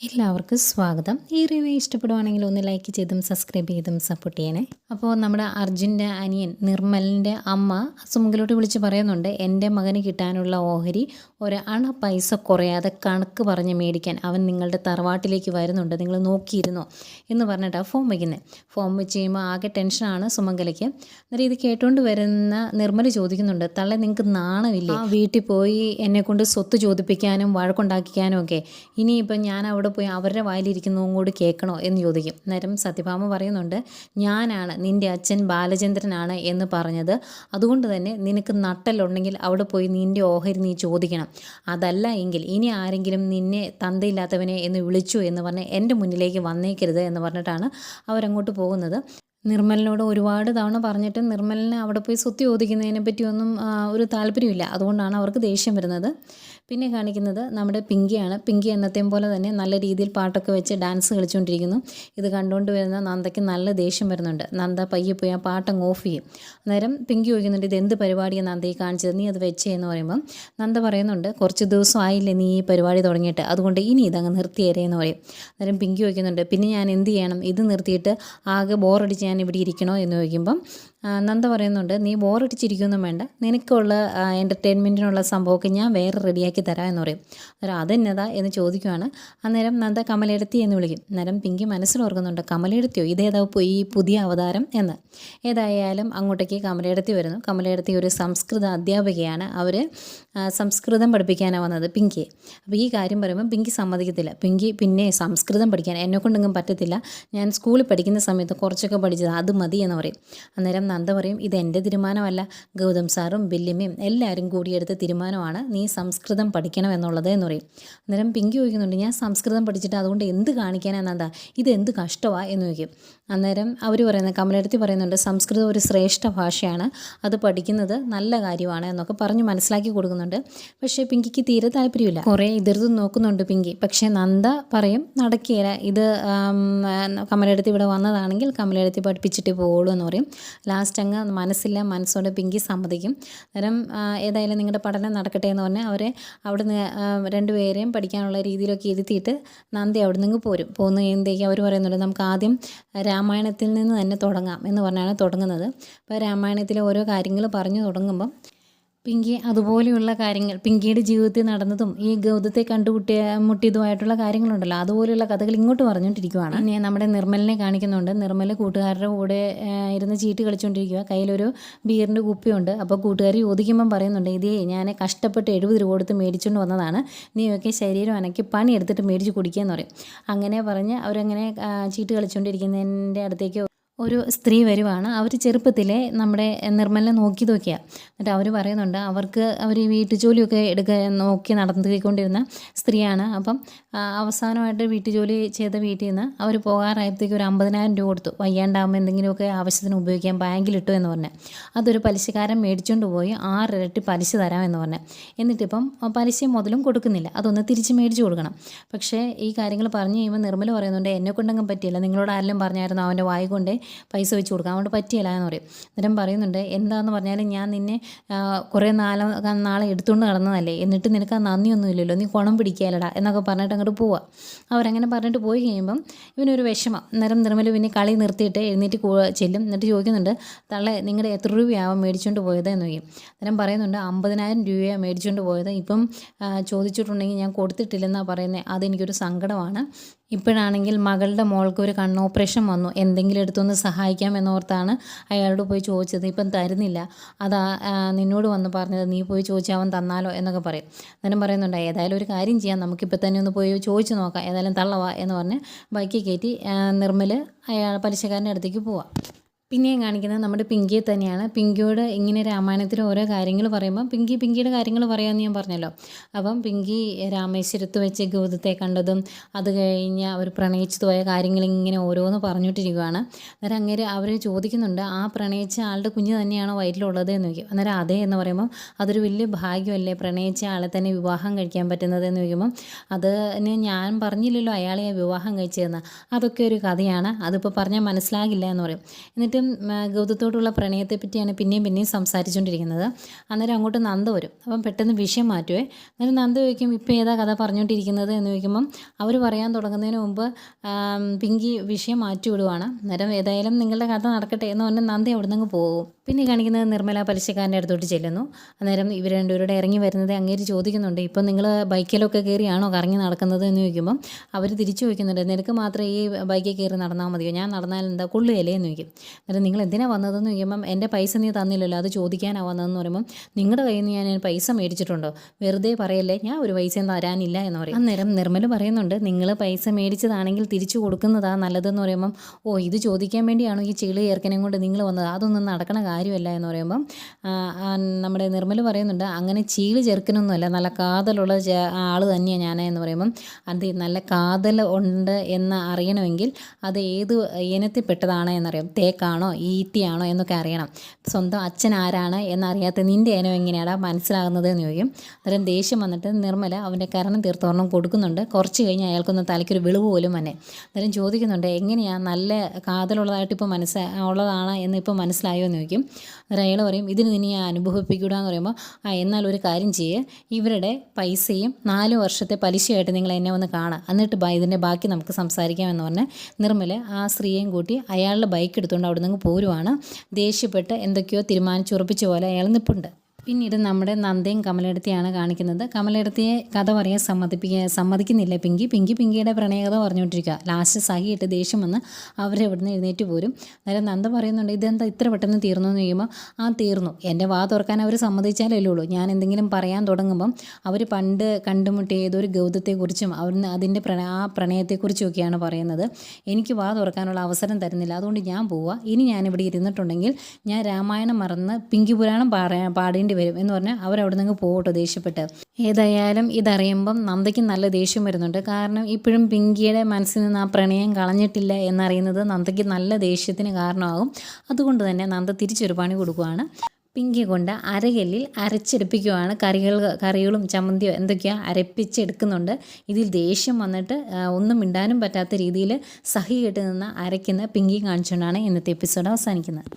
എല്ലാവർക്കും സ്വാഗതം. ഈ റിവ്യൂ ഇഷ്ടപ്പെടുവാണെങ്കിൽ ഒന്ന് ലൈക്ക് ചെയ്തും സബ്സ്ക്രൈബ് ചെയ്തും സപ്പോർട്ട് ചെയ്യണേ. അപ്പോൾ നമ്മുടെ അർജുന്റെ അനിയൻ നിർമ്മലിന്റെ അമ്മ സുമുഖിലോട്ട് വിളിച്ച് പറയുന്നുണ്ട് എന്റെ മകന് കിട്ടാനുള്ള ഓഹരി ഒരു അണ പൈസ കുറയാതെ കണക്ക് പറഞ്ഞ് മേടിക്കാൻ അവൻ നിങ്ങളുടെ തറവാട്ടിലേക്ക് വരുന്നുണ്ട്. നിങ്ങൾ നോക്കിയിരുന്നോ? എന്ന് പറഞ്ഞിട്ടാണ് ഫോം വയ്ക്കുന്നത് ഫോം വെച്ച് കഴിയുമ്പോൾ ആകെ ടെൻഷനാണ് സുമംഗലയ്ക്ക്. അന്നേരം ഇത് കേട്ടുകൊണ്ട് വരുന്ന നിർമ്മൽ ചോദിക്കുന്നുണ്ട് തള്ളെ നിങ്ങൾക്ക് നാണമില്ലേ? വീട്ടിൽ പോയി എന്നെക്കൊണ്ട് സ്വത്ത് ചോദിപ്പിക്കാനും വഴക്കുണ്ടാക്കിക്കാനും ഒക്കെ. ഇനിയിപ്പോൾ ഞാൻ അവിടെ പോയി അവരുടെ വായിലിരിക്കുന്നതും കൂടി കേൾക്കണോ എന്ന് ചോദിക്കും. അന്നേരം സത്യഭാമ പറയുന്നുണ്ട് ഞാനാണ് നിന്റെ അച്ഛൻ ബാലചന്ദ്രനാണ് എന്ന് പറഞ്ഞത്. അതുകൊണ്ട് തന്നെ നിനക്ക് നട്ടലുണ്ടെങ്കിൽ അവിടെ പോയി നിന്റെ ഓഹരി നീ ചോദിക്കണം. അതല്ല എങ്കിൽ ഇനി ആരെങ്കിലും നിന്നെ തന്തയില്ലാത്തവനെ എന്ന് വിളിച്ചു എന്ന് പറഞ്ഞ് എന്റെ മുന്നിലേക്ക് വന്നേക്കരുത് എന്ന് പറഞ്ഞിട്ടാണ് അവരങ്ങോട്ട് പോകുന്നത്. നിർമ്മലിനോട് ഒരുപാട് തവണ പറഞ്ഞിട്ട് നിർമ്മലിനെ അവിടെ പോയി സ്വത്ത് ചോദിക്കുന്നതിനെ പറ്റിയൊന്നും ഒരു താല്പര്യമില്ല അതുകൊണ്ടാണ് അവർക്ക് ദേഷ്യം വരുന്നത്. പിന്നെ കാണിക്കുന്നത് നമ്മുടെ പിങ്കിയാണ്. പിങ്കി എന്നത്തെയും പോലെ തന്നെ നല്ല രീതിയിൽ പാട്ടൊക്കെ വെച്ച് ഡാൻസ് കളിച്ചുകൊണ്ടിരിക്കുന്നു. ഇത് കണ്ടുകൊണ്ട് വരുന്ന നന്ദയ്ക്ക് നല്ല ദേഷ്യം വരുന്നുണ്ട്. നന്ദ പയ്യെ പോയി ആ പാട്ടങ്ങ് ഓഫ് ചെയ്യും. അന്നേരം പിങ്കി ചോദിക്കുന്നുണ്ട് ഇത് എന്ത് പരിപാടിയാണ് നന്ദയെ കാണിച്ചത്? നീ അത് വെച്ചേ? എന്ന് പറയുമ്പം നന്ദ പറയുന്നുണ്ട് കുറച്ച് ദിവസം ആയില്ലേ നീ ഈ പരിപാടി തുടങ്ങിയിട്ട്. അതുകൊണ്ട് ഇനി ഇതങ്ങ് നിർത്തിയേരേ എന്ന് പറയും. അന്നേരം പിങ്കി ചോദിക്കുന്നുണ്ട് പിന്നെ ഞാൻ എന്ത് ചെയ്യണം? ഇത് നിർത്തിയിട്ട് ആകെ ബോറടിച്ച് ഞാൻ ഇവിടെ ഇരിക്കണോ എന്ന് ചോദിക്കുമ്പം നന്ദ പറയുന്നുണ്ട് നീ ബോറടിച്ചിരിക്കൊന്നും വേണ്ട. നിനക്കുള്ള എന്റർടൈൻമെന്റിനുള്ള സംഭവമൊക്കെ ഞാൻ വേറെ റെഡിയാക്കി തരാം എന്ന് പറയും. അന്നേരം അതെന്നതാ? എന്ന് ചോദിക്കുവാണ്. അന്നേരം നന്ദ കമലെടുത്തി എന്ന് വിളിക്കും. അന്നേരം പിങ്കി മനസ്സിലോർക്കുന്നുണ്ട് കമലെടുത്തിയോ? ഇതേതാ ഈ പുതിയ അവതാരം? എന്ന്. ഏതായാലും അങ്ങോട്ടേക്ക് കമലെടുത്തി വരുന്നു. കമലെടുത്തി ഒരു സംസ്കൃത അധ്യാപികയാണ്. അവർ സംസ്കൃതം പഠിപ്പിക്കാനാണ് വന്നത് പിങ്കിയെ. അപ്പോൾ ഈ കാര്യം പറയുമ്പോൾ പിങ്കി സമ്മതിക്കത്തില്ല. പിങ്കി പിന്നെ സംസ്കൃതം പഠിക്കാൻ എന്നെ കൊണ്ടൊന്നും പറ്റത്തില്ല. ഞാൻ സ്കൂളിൽ പഠിക്കുന്ന സമയത്ത് കുറച്ചൊക്കെ പഠിച്ചത് അത് മതി എന്ന് പറയും. അന്നേരം നന്ദ പറയും ഇത് എന്റെ തീരുമാനമല്ല. ഗൗതം സാറും ബില്ലിമയും എല്ലാവരും കൂടിയെടുത്ത തീരുമാനമാണ് നീ സംസ്കൃതം പഠിക്കണം എന്നുള്ളത് എന്ന് പറയും. അന്നേരം പിങ്കി ചോദിക്കുന്നുണ്ട് ഞാൻ സംസ്കൃതം പഠിച്ചിട്ട് അതുകൊണ്ട് എന്ത് കാണിക്കാനാ നന്ദ? ഇത് എന്ത് കഷ്ടമാ എന്ന് ചോദിക്കും. അന്നേരം അവർ പറയുന്നത് കമലെടുത്തി പറയുന്നുണ്ട് സംസ്കൃതം ഒരു ശ്രേഷ്ഠ ഭാഷയാണ്. അത് പഠിക്കുന്നത് നല്ല കാര്യമാണ് എന്നൊക്കെ പറഞ്ഞ് മനസ്സിലാക്കി കൊടുക്കുന്നുണ്ട്. പക്ഷേ പിങ്കിക്ക് തീരെ താല്പര്യമില്ല. കുറേ എതിർത്ത് നോക്കുന്നുണ്ട് പിങ്കി. പക്ഷേ നന്ദ പറയും നടക്കുകയില്ല ഇത് കമലെടുത്ത് ഇവിടെ വന്നതാണെങ്കിൽ കമലെടുത്തി പഠിപ്പിച്ചിട്ട് പോകുള്ളൂ എന്ന് പറയും. ലാസ്റ്റ് അങ്ങ് മനസ്സില്ല മനസ്സോടെ പിങ്കി സമ്മതിക്കും. അന്നേരം ഏതായാലും നിങ്ങളുടെ പഠനം നടക്കട്ടെ എന്ന് പറഞ്ഞാൽ അവരെ അവിടുന്ന് രണ്ടുപേരെയും പഠിക്കാനുള്ള രീതിയിലൊക്കെ ഇരുത്തിയിട്ട് നന്ദി അവിടെ നിന്ന് പോരും. പോകുന്ന കഴിയുമ്പോഴത്തേക്ക് അവർ പറയുന്നുണ്ട് നമുക്ക് ആദ്യം രാമായണത്തിൽ നിന്ന് തന്നെ തുടങ്ങാം എന്ന് പറഞ്ഞാണ് തുടങ്ങുന്നത്. അപ്പോൾ രാമായണത്തിലെ ഓരോ കാര്യങ്ങൾ പറഞ്ഞു തുടങ്ങുമ്പം പിങ്കി അതുപോലെയുള്ള കാര്യങ്ങൾ പിങ്കിയുടെ ജീവിതത്തിൽ നടന്നതും ഈ ഗൗതത്തെ കണ്ടുമുട്ടിയ മുട്ടിയതുമായിട്ടുള്ള കാര്യങ്ങളുണ്ടല്ലോ. അതുപോലെയുള്ള കഥകൾ ഇങ്ങോട്ട് പറഞ്ഞുകൊണ്ടിരിക്കുവാണ്. പിന്നെ നമ്മുടെ നിർമ്മലിനെ കാണിക്കുന്നുണ്ട്. നിർമ്മൽ കൂട്ടുകാരുടെ കൂടെ ഇരുന്ന് ചീട്ട് കളിച്ചുകൊണ്ടിരിക്കുക കയ്യിലൊരു ബിയറിന്റെ കുപ്പിയുണ്ട്. അപ്പോൾ കൂട്ടുകാർ ചോദിക്കുമ്പം പറയുന്നുണ്ട് ഇതേ ഞാൻ കഷ്ടപ്പെട്ട് എഴുപത് രൂപ കൊടുത്ത് മേടിച്ചുകൊണ്ട് വന്നതാണ്. നീ നീയൊക്കെ ശരീരം അനക്കി പണി എടുത്തിട്ട് മേടിച്ച് കുടിക്കുക എന്ന് പറയും. അങ്ങനെ പറഞ്ഞ് അവരങ്ങനെ ചീട്ട് കളിച്ചുകൊണ്ടിരിക്കുന്നതിന്റെ അടുത്തേക്ക് ഒരു സ്ത്രീ വരുവാണ്. അവർ ചെറുപ്പത്തിലെ നമ്മുടെ നിർമ്മലിനെ നോക്കി നോക്കിയാണ് എന്നിട്ട് അവർ പറയുന്നുണ്ട് അവർക്ക് അവർ ഈ വീട്ടുജോലിയൊക്കെ എടുക്ക നോക്കി നടത്തിക്കൊണ്ടിരുന്ന സ്ത്രീയാണ്. അപ്പം അവസാനമായിട്ട് വീട്ടുജോലി ചെയ്ത വീട്ടിൽ നിന്ന് അവർ പോകാറായപ്പോഴത്തേക്ക് ഒരു അമ്പതിനായിരം രൂപ കൊടുത്തു. വയ്യാണ്ടാകുമ്പോൾ എന്തെങ്കിലുമൊക്കെ ആവശ്യത്തിന് ഉപയോഗിക്കാൻ ബാങ്കിലിട്ടു എന്ന് പറഞ്ഞു. അതൊരു പലിശക്കാരൻ മേടിച്ചുകൊണ്ട് പോയി ആറിരട്ടി പലിശ തരാം എന്ന് പറഞ്ഞു. എന്നിട്ടിപ്പം പലിശ മുതലും കൊടുക്കുന്നില്ല. അതൊന്ന് തിരിച്ച് മേടിച്ച് കൊടുക്കണം. പക്ഷേ ഈ കാര്യങ്ങൾ പറഞ്ഞു കഴിയുമ്പോൾ നിർമ്മല പറയുന്നുണ്ട് എന്നെ കൊണ്ടങ്ങും പറ്റിയില്ല. നിങ്ങളോട് ആരെങ്കിലും പറഞ്ഞായിരുന്നു അവന്റെ വായി കൊണ്ടേ? പൈസ വെച്ച് കൊടുക്കാം അതുകൊണ്ട് പറ്റിയല്ല എന്ന് പറയും. അന്നേരം പറയുന്നുണ്ട് എന്താണെന്ന് പറഞ്ഞാലും ഞാൻ നിന്നെ കുറേ നാളെ നാളെ എടുത്തുകൊണ്ട് നടന്നതല്ലേ. എന്നിട്ട് നിനക്ക് ആ നന്ദിയൊന്നും ഇല്ലല്ലോ. നീ കുണം പിടിക്കാലടാ എന്നൊക്കെ പറഞ്ഞിട്ട് അങ്ങോട്ട് പോവാം. അവരങ്ങനെ പറഞ്ഞിട്ട് പോയി കഴിയുമ്പം ഇവനൊരു വിഷമം. അന്നേരം നിർമ്മല പിന്നെ കളി നിർത്തിയിട്ട് എഴുന്നേറ്റ് ചെല്ലും. എന്നിട്ട് ചോദിക്കുന്നുണ്ട് തള്ളെ നിങ്ങളുടെ എത്ര രൂപയാവും മേടിച്ചുകൊണ്ട് പോയത്? എന്ന് ചോദിക്കും. അന്നേരം പറയുന്നുണ്ട് അമ്പതിനായിരം രൂപയാണ് മേടിച്ചുകൊണ്ട് പോയത്. ഇപ്പം ചോദിച്ചിട്ടുണ്ടെങ്കിൽ ഞാൻ കൊടുത്തിട്ടില്ലെന്നാണ് പറയുന്നത് അതെനിക്കൊരു സങ്കടമാണ്. ഇപ്പോഴാണെങ്കിൽ മകളുടെ മോൾക്ക് ഒരു കണ്ണ് ഓപ്പറേഷൻ വന്നു. എന്തെങ്കിലും എടുത്തൊന്ന് സഹായിക്കാം എന്നോർത്താണ് അയാളോട് പോയി ചോദിച്ചത്. ഇപ്പം തരുന്നില്ല. അതാ നിന്നോട് വന്ന് പറഞ്ഞത് നീ പോയി ചോദിച്ചാൽ അവൻ തന്നാലോ എന്നൊക്കെ പറയും. അന്നേരം പറയുന്നുണ്ട് ഏതായാലും ഒരു കാര്യം ചെയ്യാം. നമുക്കിപ്പോൾ തന്നെ ഒന്ന് പോയി ചോദിച്ചു നോക്കാം. ഏതായാലും തള്ളവാ എന്ന് പറഞ്ഞ് ബൈക്കിൽ കയറ്റി നിർമ്മൽ അയാൾ പലിശക്കാരന്റെ അടുത്തേക്ക് പോവാം. പിന്നെയും കാണിക്കുന്നത് നമ്മുടെ പിങ്കിയെ തന്നെയാണ്. പിങ്കിയോട് ഇങ്ങനെ രാമായണത്തിൽ ഓരോ കാര്യങ്ങൾ പറയുമ്പോൾ പിങ്കി പിങ്കിയുടെ കാര്യങ്ങൾ പറയാമെന്ന് ഞാൻ പറഞ്ഞല്ലോ. അപ്പം പിങ്കി രാമേശ്വരത്ത് വെച്ച് ഗൗതത്തെ കണ്ടതും അത് കഴിഞ്ഞ് അവർ പ്രണയിച്ചു പോയ കാര്യങ്ങൾ ഇങ്ങനെ ഓരോന്ന് പറഞ്ഞുകൊണ്ടിരിക്കുകയാണ് അന്നേരം അങ്ങനെ അവർ ചോദിക്കുന്നുണ്ട് ആ പ്രണയിച്ച ആളുടെ കുഞ്ഞ് തന്നെയാണോ വയറ്റിലുള്ളത്? എന്ന് ചോദിക്കും. അന്നേരം അതെ എന്ന് പറയുമ്പോൾ അതൊരു വലിയ ഭാഗ്യമല്ലേ പ്രണയിച്ച ആളെ തന്നെ വിവാഹം കഴിക്കാൻ പറ്റുന്നത് എന്ന് ചോദിക്കുമ്പം അത് ഞാൻ പറഞ്ഞില്ലല്ലോ അയാളെ വിവാഹം കഴിച്ചതെന്ന്. അതൊക്കെ ഒരു കഥയാണ്. അതിപ്പോൾ പറഞ്ഞാൽ മനസ്സിലാകില്ല എന്ന് പറയും. എന്നിട്ട് എന്നിട്ടും ഗൗതത്തോടുള്ള പ്രണയത്തെ പറ്റിയാണ് പിന്നെയും പിന്നെയും സംസാരിച്ചുകൊണ്ടിരിക്കുന്നത്. അന്നേരം അങ്ങോട്ട് നന്ദ വരും. അപ്പം പെട്ടെന്ന് വിഷയം മാറ്റുവേ. അന്നേരം നന്ദ ചോദിക്കും ഇപ്പോൾ ഏതാ കഥ പറഞ്ഞുകൊണ്ടിരിക്കുന്നത്? എന്ന് ചോദിക്കുമ്പം അവർ പറയാൻ തുടങ്ങുന്നതിന് മുമ്പ് പിങ്കി വിഷയം മാറ്റി വിടുവാണ് അന്നേരം ഏതായാലും നിങ്ങളുടെ കഥ നടക്കട്ടെ എന്ന് പറഞ്ഞാൽ നന്ദി അവിടെ നിന്ന് പോകും. പിന്നെ കാണിക്കുന്നത് നിർമ്മല പലിശക്കാരന്റെ അടുത്തോട്ട് ചെല്ലുന്നു. അന്നേരം ഇവർ രണ്ടുപേരുടെ ഇറങ്ങി വരുന്നത് അങ്ങേര് ചോദിക്കുന്നുണ്ട് ഇപ്പം നിങ്ങൾ ബൈക്കിലൊക്കെ കയറിയാണോ കറങ്ങി നടക്കുന്നത്? എന്ന് ചോദിക്കുമ്പം അവർ തിരിച്ചു ചോദിക്കുന്നുണ്ട് നിനക്ക് മാത്രമേ ഈ ബൈക്കിൽ കയറി നടന്നാൽ മതിയോ? ഞാൻ നടന്നാൽ എന്താ കൊള്ളുകയല്ലേ? എന്ന് ചോദിക്കും. അന്നേരം നിങ്ങൾ എന്തിനാണ് വന്നതെന്ന് ചോദിക്കുമ്പം എന്റെ പൈസ നീ തന്നില്ലല്ലോ അത് ചോദിക്കാനാണ് വന്നതെന്ന് പറയുമ്പം നിങ്ങളുടെ കയ്യിൽ നിന്ന് ഞാൻ പൈസ മേടിച്ചിട്ടുണ്ടോ? വെറുതെ പറയല്ലേ ഞാൻ ഒരു പൈസയും തരാനില്ല എന്ന് പറയും. അന്നേരം നിർമ്മൽ പറയുന്നുണ്ട് നിങ്ങൾ പൈസ മേടിച്ചതാണെങ്കിൽ തിരിച്ചു കൊടുക്കുന്നതാ നല്ലതെന്ന് പറയുമ്പം ഓ ഇത് ചോദിക്കാൻ വേണ്ടിയാണോ ഈ ചെളി ഏർക്കനെ കൊണ്ട് നിങ്ങൾ വന്നത്? അതൊന്നും നടക്കണ കാര്യമല്ല എന്ന് പറയുമ്പം നമ്മുടെ നിർമ്മൽ പറയുന്നുണ്ട് അങ്ങനെ ചീൾ ചെറുക്കനൊന്നുമല്ല നല്ല കാതലുള്ള ആൾ തന്നെയാണ് ഞാൻ എന്ന് പറയുമ്പം അത് നല്ല കാതൽ ഉണ്ട് എന്ന് അറിയണമെങ്കിൽ അത് ഏത് ഇനത്തിൽപ്പെട്ടതാണ് എന്നറിയാം തേക്കാണോ. ഈട്ടിയാണോ എന്നൊക്കെ അറിയണം. സ്വന്തം അച്ഛൻ ആരാണ് എന്നറിയാത്ത നിന്റെ ഇനം എങ്ങനെയാണ് മനസ്സിലാകുന്നത് എന്ന് ചോദിക്കും. അന്നേരം ദേഷ്യം വന്നിട്ട് നിർമ്മല അവന്റെ കരണം തീർത്തൊരെണ്ണം കൊടുക്കുന്നുണ്ട്. കുറച്ച് കഴിഞ്ഞ് അയാൾക്കൊന്ന് തലയ്ക്കൊരു വിളിവ് പോലും തന്നെ അന്നേരം ചോദിക്കുന്നുണ്ട് എങ്ങനെയാണ് നല്ല കാതലുള്ളതായിട്ട് ഇപ്പോൾ മനസ്സ ഉള്ളതാണ് എന്ന് ഇപ്പോൾ മനസ്സിലായോ? എന്ന് ചോദിക്കും. അന്നേരം അയാൾ പറയും ഇതിന് നിന്നെ അനുഭവിപ്പിക്കൂടാ എന്ന് പറയുമ്പോൾ ആ എന്നാൽ ഒരു കാര്യം ചെയ്യേ. ഇവരുടെ പൈസയും നാല് വർഷത്തെ പലിശയായിട്ട് നിങ്ങൾ എന്നെ ഒന്ന് കാണാം. എന്നിട്ട് ഇതിന്റെ ബാക്കി നമുക്ക് സംസാരിക്കാമെന്ന് പറഞ്ഞ് നിർമ്മല ആ സ്ത്രീയെയും കൂട്ടി അയാളുടെ ബൈക്ക് എടുത്തുകൊണ്ട് അവിടെ നിന്ന് പോരുവാണ്. ദേഷ്യപ്പെട്ട് എന്തൊക്കെയോ തീരുമാനിച്ചുറപ്പിച്ച പോലെ അയാൾ നിൽപ്പുണ്ട് പിന്നീട് നമ്മുടെ നന്ദയും കമലെടുത്തിയാണ് കാണിക്കുന്നത്. കമലെടുത്തിയെ കഥ പറയാൻ സമ്മതിപ്പിക്കുക സമ്മതിക്കുന്നില്ല പിങ്കി. പിങ്കി പിങ്കിയുടെ പ്രണയകഥ പറഞ്ഞുകൊണ്ടിരിക്കുക. ലാസ്റ്റ് സഹിയിട്ട് ദേഷ്യം വന്ന് അവരെ ഇവിടുന്ന് എഴുന്നേറ്റ് പോരും. അന്നേരം നന്ദ പറയുന്നുണ്ട് ഇതെന്താ ഇത്ര പെട്ടെന്ന് തീർന്നു? എന്ന് ചോദിക്കുമ്പോൾ ആ തീർന്നു. എന്റെ വാ തുറക്കാൻ അവർ സമ്മതിച്ചാലല്ലേ ഉള്ളൂ. ഞാൻ എന്തെങ്കിലും പറയാൻ തുടങ്ങുമ്പം അവർ പണ്ട് കണ്ടുമുട്ടിയ ഏതൊരു ഗൗതത്തെക്കുറിച്ചും അവർ അതിന്റെ പ്രണ ആ പ്രണയത്തെക്കുറിച്ചുമൊക്കെയാണ് പറയുന്നത്. എനിക്ക് വാ തുറക്കാനുള്ള അവസരം തരുന്നില്ല. അതുകൊണ്ട് ഞാൻ പോവുക ഇനി ഞാനിവിടെ ഇരുന്നിട്ടുണ്ടെങ്കിൽ ഞാൻ രാമായണം മറന്ന് പിങ്കി പുരാണം പാടാ പാടേണ്ടി വരും എന്ന് പറഞ്ഞാൽ അവരവിടെ നിന്ന് പോകട്ടോ ദേഷ്യപ്പെട്ട്. ഏതായാലും ഇതറിയുമ്പം നന്ദയ്ക്ക് നല്ല ദേഷ്യം വരുന്നുണ്ട്. കാരണം ഇപ്പോഴും പിങ്കിയുടെ മനസ്സിൽ നിന്ന് ആ പ്രണയം കളഞ്ഞിട്ടില്ല എന്നറിയുന്നത് നന്ദയ്ക്ക് നല്ല ദേഷ്യത്തിന് കാരണമാകും. അതുകൊണ്ട് തന്നെ നന്ദ തിരിച്ചൊരു പണി കൊടുക്കുകയാണ് പിങ്കി കൊണ്ട് അരകല്ലിൽ അരച്ചെടുപ്പിക്കുവാണ്. കറികൾ കറികളും ചമ്മന്തിയോ എന്തൊക്കെയോ അരപ്പിച്ചെടുക്കുന്നുണ്ട്. ഇതിൽ ദേഷ്യം വന്നിട്ട് ഒന്നും മിണ്ടാനും പറ്റാത്ത രീതിയിൽ സഹി കെട്ടി നിന്ന് അരയ്ക്കുന്ന പിങ്കി കാണിച്ചുകൊണ്ടാണ് ഇന്നത്തെ എപ്പിസോഡ് അവസാനിക്കുന്നത്.